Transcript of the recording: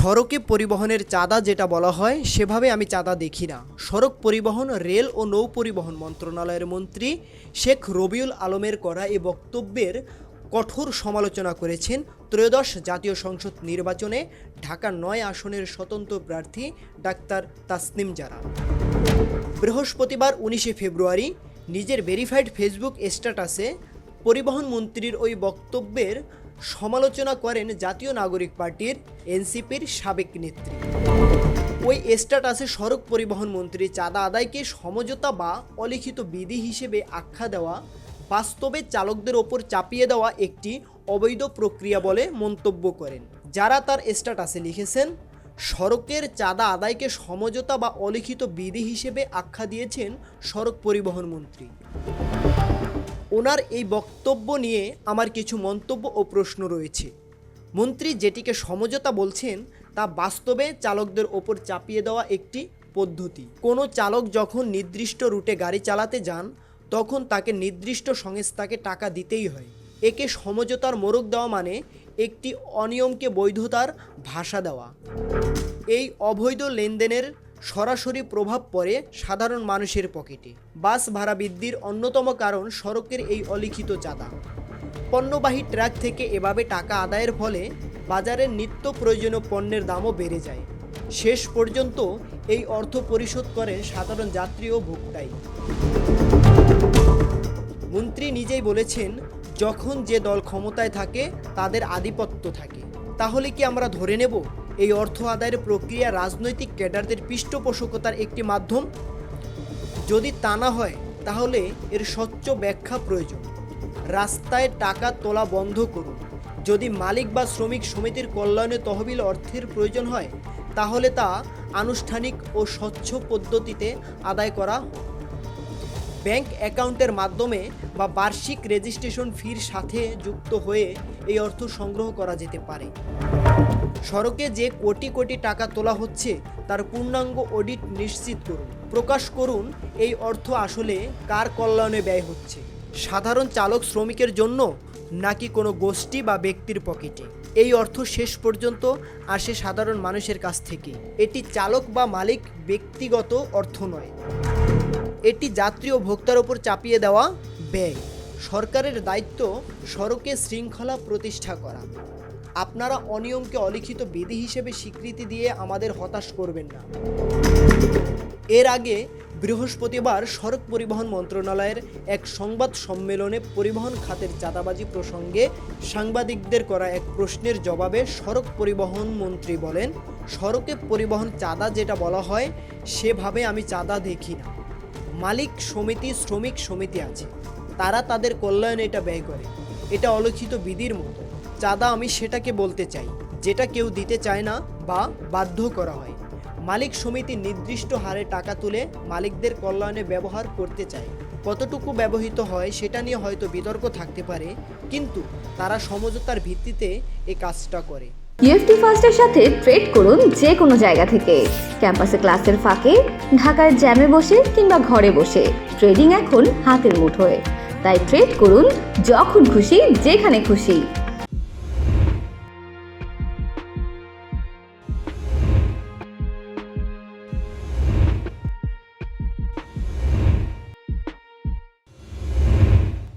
সড়কে পরিবহনের চাঁদা যেটা বলা হয়, সেভাবে আমি চাঁদা দেখি না। সড়ক পরিবহন, রেল ও নৌ পরিবহন মন্ত্রণালয়ের মন্ত্রী শেখ রবিউল আলমের করা এ বক্তব্যের কঠোর সমালোচনা করেছেন ত্রয়োদশ জাতীয় সংসদ নির্বাচনে ঢাকা নয় আসনের স্বতন্ত্র প্রার্থী ডাক্তার তাসনিম জারা। বৃহস্পতিবার উনিশে ফেব্রুয়ারি নিজের ভেরিফাইড ফেসবুক স্ট্যাটাসে পরিবহন মন্ত্রীর ওই বক্তব্যের সমালোচনা করেন জাতীয় নাগরিক পার্টির এনসিপির সাবেক নেত্রী। ওই স্ট্যাটাসে সড়ক পরিবহন মন্ত্রী চাঁদা আদায়কে সমঝোতা বা অলিখিত বিধি হিসেবে আখ্যা দেওয়া, বাস্তবে চালকদের ওপর চাপিয়ে দেওয়া একটি অবৈধ প্রক্রিয়া বলে মন্তব্য করেন। যারা তার স্ট্যাটাসে লিখেছেন, সড়কের চাঁদা আদায়কে সমঝোতা বা অলিখিত বিধি হিসেবে আখ্যা দিয়েছেন সড়ক পরিবহন মন্ত্রী। ওনার এই বক্তব্য নিয়ে আমার কিছু মন্তব্য ও প্রশ্ন রয়েছে। মন্ত্রী যেটিকে সমঝোতা বলছেন, তা বাস্তবে চালকদের ওপর চাপিয়ে দেওয়া একটি পদ্ধতি। কোনো চালক যখন নির্দিষ্ট রুটে গাড়ি চালাতে যান, তখন তাকে নির্দিষ্ট সংস্থাকে টাকা দিতেই হয়। একে সমঝোতার মোড়ক দেওয়া মানে একটি অনিয়মকে বৈধতার ভাষা দেওয়া। এই অবৈধ লেনদেনের সরাসরি প্রভাব পড়ে সাধারণ মানুষের পকেটে। বাস ভাড়া বৃদ্ধির অন্যতম কারণ সড়কের এই অলিখিত চাঁদা। পণ্যবাহী ট্রাক থেকে এভাবে টাকা আদায়ের ফলে বাজারের নিত্য প্রয়োজনীয় পণ্যের দামও বেড়ে যায়। শেষ পর্যন্ত এই অর্থ পরিশোধ করেন সাধারণ যাত্রী ও ভোক্তাই। মন্ত্রী নিজেই বলেছেন, যখন যে দল ক্ষমতায় থাকে, তাদের আধিপত্য থাকে। তাহলে কি আমরা ধরে নেব? এই অর্থ আদায়ের প্রক্রিয়া রাজনৈতিক ক্যাডারদের পৃষ্ঠপোষকতার একটি মাধ্যম। যদি তা না হয়, তাহলে এর স্বচ্ছ ব্যাখ্যা প্রয়োজন। রাস্তায় টাকা তোলা বন্ধ করুন। যদি মালিক বা শ্রমিক সমিতির কল্যাণে তহবিল অর্থের প্রয়োজন হয়, তাহলে তা আনুষ্ঠানিক ও স্বচ্ছ পদ্ধতিতে আদায় করা। ব্যাংক অ্যাকাউন্টের মাধ্যমে বা বার্ষিক রেজিস্ট্রেশন ফির সাথে যুক্ত হয়ে এই অর্থ সংগ্রহ করা যেতে পারে। সড়কে যে কোটি কোটি টাকা তোলা হচ্ছে, তার পূর্ণাঙ্গ অডিট নিশ্চিত করুন। প্রকাশ করুন, এই অর্থ আসলে কার কল্যাণে ব্যয় হচ্ছে? সাধারণ চালক শ্রমিকের জন্য নাকি কোনো গোষ্ঠী বা ব্যক্তির পকেটে? এই অর্থ শেষ পর্যন্ত আসে সাধারণ মানুষের কাছ থেকে। এটি চালক বা মালিক ব্যক্তিগত অর্থ নয়। এটি যাত্রী ও ভোক্তার ওপর চাপিয়ে দেওয়া ব্যয়। সরকারের দায়িত্ব সড়কে শৃঙ্খলা প্রতিষ্ঠা করা। আপনারা অনিয়মকে অলিখিত বিধি হিসেবে স্বীকৃতি দিয়ে আমাদের হতাশ করবেন না। এর আগে বৃহস্পতিবার সড়ক পরিবহন মন্ত্রণালয়ের এক সংবাদ সম্মেলনে পরিবহন খাতের চাঁদাবাজি প্রসঙ্গে সাংবাদিকদের করা এক প্রশ্নের জবাবে সড়ক পরিবহন মন্ত্রী বলেন, সড়কে পরিবহন চাঁদা যেটা বলা হয়, সেভাবে আমি চাঁদা দেখি না। মালিক, সমিতি, শ্রমিক, সমিতি আছে। তারা তাদের কল্যাণে এটা ব্যয় করে। এটা অলিখিত বিধির মতো। চাঁদা আমি সেটাকে বলতে চাই, যেটা কেউ দিতে চায় না বা বাধ্য করা হয়। মালিক সমিতি নির্দিষ্ট হারে টাকা তুলে মালিকদের কল্যাণে ব্যবহার করতে চায়। কতটুকু ব্যবহৃত হয় সেটা নিয়ে হয়তো বিতর্ক থাকতে পারে, কিন্তু তারা সমঝোতার ভিত্তিতে এই কাজটা করে। ইউএফটি ফার্স্টের সাথে ট্রেড করুন যে কোনো জায়গা থেকে। ক্যাম্পাসে ক্লাসের ফাঁকে ঢাকার জ্যামে বসে কিংবা ঘরে বসে। ট্রেডিং এখন হাতের মুঠোয়। তাই ট্রেড করুন যখন খুশি, যেখানে খুশি।